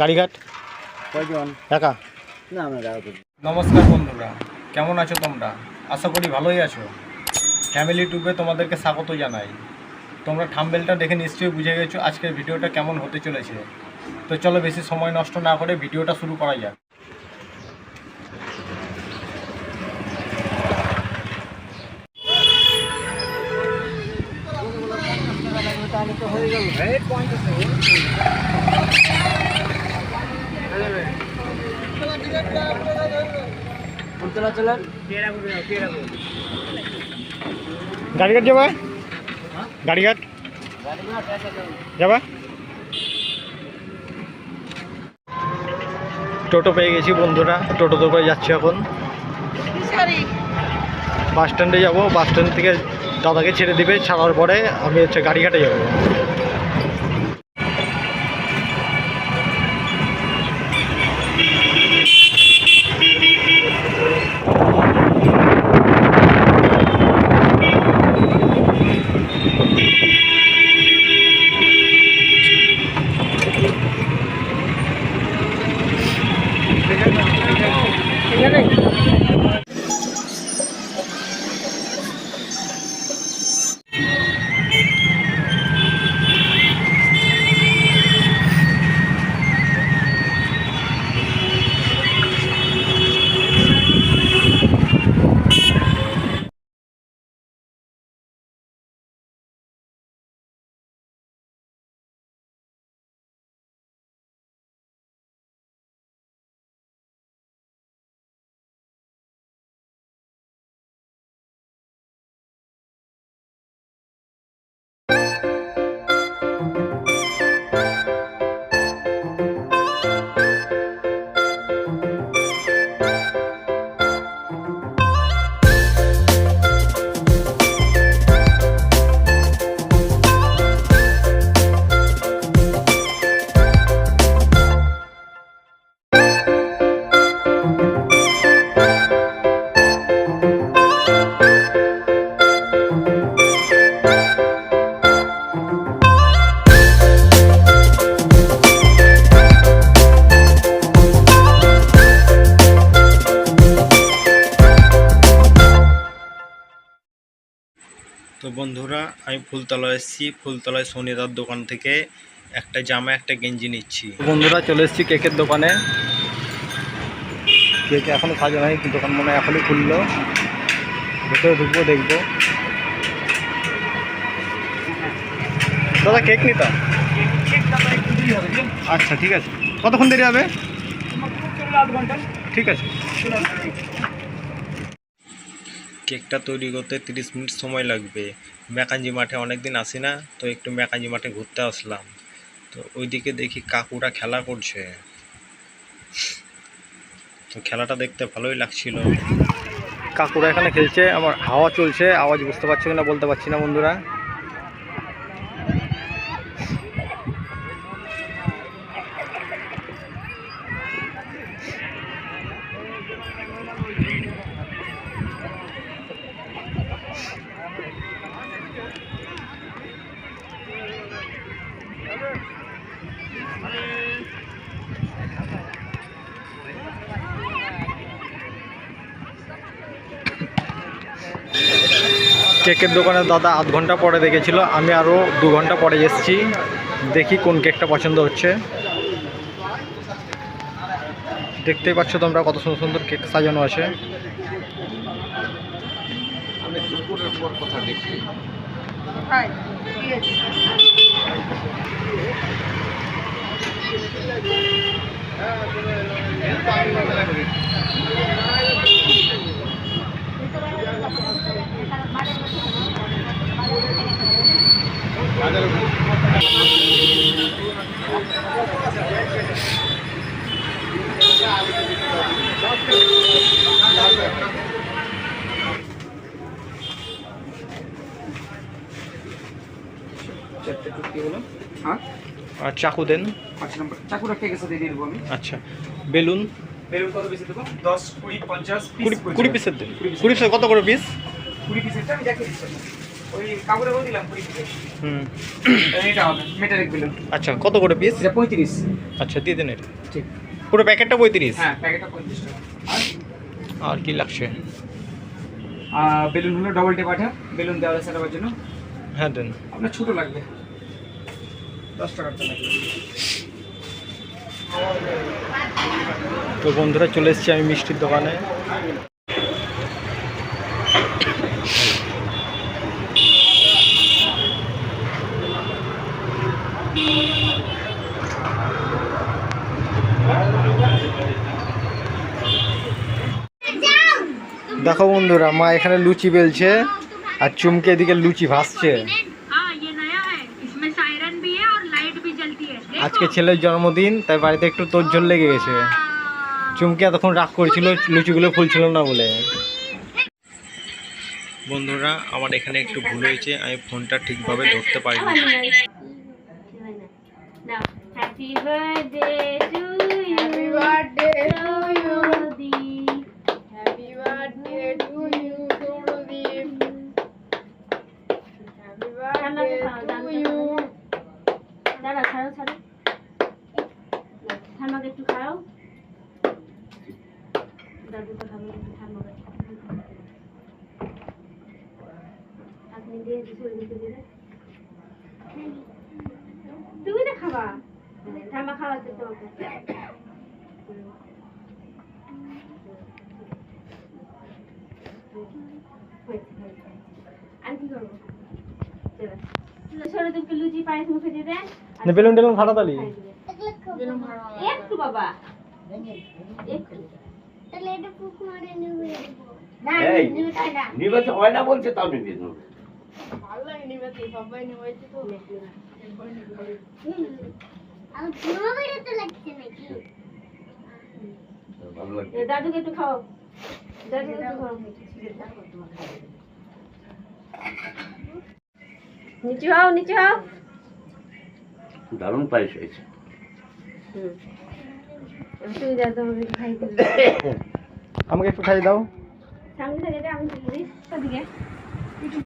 গাড়িঘাট? কয়জন? একা? না নমস্কার বন্ধুরা কেমন আছো তোমরা? আশা করি ভালোই আছো। ফ্যামিলি ট্যুবে তোমাদেরকে স্বাগত জানাই। তোমরা থাম্বেলটা দেখে নিশ্চয়ই বুঝে গেছো আজকের ভিডিওটা কেমন হতে চলেছে। তো চলো বেশি সময় নষ্ট না করে ভিডিওটা শুরু করা যাক। চলা চলেন গাড়িঘাট যাবা? গাড়িঘাট? যাবা? টোটো পেয়ে গেছি বন্ধুরা টোটোতে করে যাচ্ছি এখন। বাস স্ট্যান্ডে যাব বাস স্ট্যান্ড থেকে দাদাকে ছেড়ে দিবে ছাড়ার পরে আমি হচ্ছে গাড়িঘাটে যাব। তো বন্ধুরা, আমি ফুলতলা এসেছি। ফুলতলায় সোনিদার দোকান থেকে একটা জামা, একটা গেঞ্জি নিচ্ছি। বন্ধুরা, চলে এসেছি কেকের দোকানে। কেক এখনও সাজা নাই দোকান মনে হয় এখনই খুললো। ভেতরে ঢুকবো, দেখব। দাদা, কেক নিতাম? আচ্ছা ঠিক আছে। কতক্ষণ দেরি হবে? ঠিক আছে। কেকটা তৈরি করতে তিরিশ মিনিট সময় লাগবে। মেকাঞ্জি মাঠে অনেক দিন আসি না, তো একটু মেকাঞ্জি মাঠে ঘুরতে আসলাম। তো ওইদিকে দেখি কাকুরা খেলা করছে। তো খেলাটা দেখতে ভালোই লাগছিল। কাকুরা এখানে খেলছে, আমার হাওয়া চলছে, আওয়াজ বুঝতে পারছ কিনা বলতে পারছি না বন্ধুরা। কেকের দোকানে দাদা আধ ঘণ্টা পরে দেখেছিল। আমি আরও দু ঘণ্টা পরে এসেছি। দেখি কোন কেকটা পছন্দ হচ্ছে। দেখতেই পাচ্ছ তোমরা কত সুন্দর সুন্দর কেক সাজানো আছে। দেখি চারটে হ্যাঁ? আর চাকু দেন। পাঁচ নম্বর। চাকু রেখে গেছে দিয়ে দেবো আমি? আচ্ছা। বেলুন। বেলুন কত বেশি দেবো? দশ কুড়ি পঞ্চাশ কুড়ি পিসের দেন। কুড়ি পিসের কত করে পিস কুড়ি পিসেরটা আমি দিচ্ছি। ওই কাপড়েও দিলাম কুড়ি থেকে হুম। এটা হবে মেটালিক বেলুন। আচ্ছা কত করে পিস এটা পঁয়ত্রিশ। আচ্ছা দিয়ে দেন এটা। ঠিক। পুরো প্যাকেটটা পঁয়ত্রিশ? হ্যাঁ প্যাকেটটা পঁয়ত্রিশ টাকা। আর? আর কি লাগছে? বেলুন হলো ডবল টেপ আঠা বেলুন দেওয়ালে সারাবার জন্য। হ্যাঁ দেন। আপনার ছোট লাগবে। তো বন্ধুরা, চলে এসেছি আমি মিষ্টির দোকানে। দেখো বন্ধুরা, মা এখানে লুচি বেলছে আর চুমকে এদিকে লুচি ভাসছে। আজকে ছেলের জন্মদিন তাই বাড়িতে একটু তোরঝোল লেগে গেছে। চুমকি এতক্ষণ রাগ করেছিল লুচিগুলো ফুলছিল না বলে। বন্ধুরা আমার এখানে একটু ভুল হয়েছে আমি ফোনটা ঠিকভাবে ধরতে পারিনি। ঠাম্মাকে একটু খাও। দাদু তো খাব একটু ঠাম্মাকে আপনি দিয়ে শরীরকে দিলে তুমি না খাবা। খাওয়াতে তোমাকে। আর কি করব? চলো। লুচি পায়েস মুখে দিয়ে দেন বেলুন টেলুন ফাটা তালি খাইয়ে দিবেন। একটু বাবা। একটু। না, এই। নিবে তাই না। নিবাতে হয় না বলছে তাও নিবি ভালো লাগে নিবাতে, সবাই নিবাইছে তো। ভালো লাগছে। এ, দাদুকে একটু খাও দাদুকে একটু খাও নিচু হও নিচু হও। দারুণ পায়েস হয়েছে। আমাকে খাই দাও। আমাকে একটু খাইয়ে দাও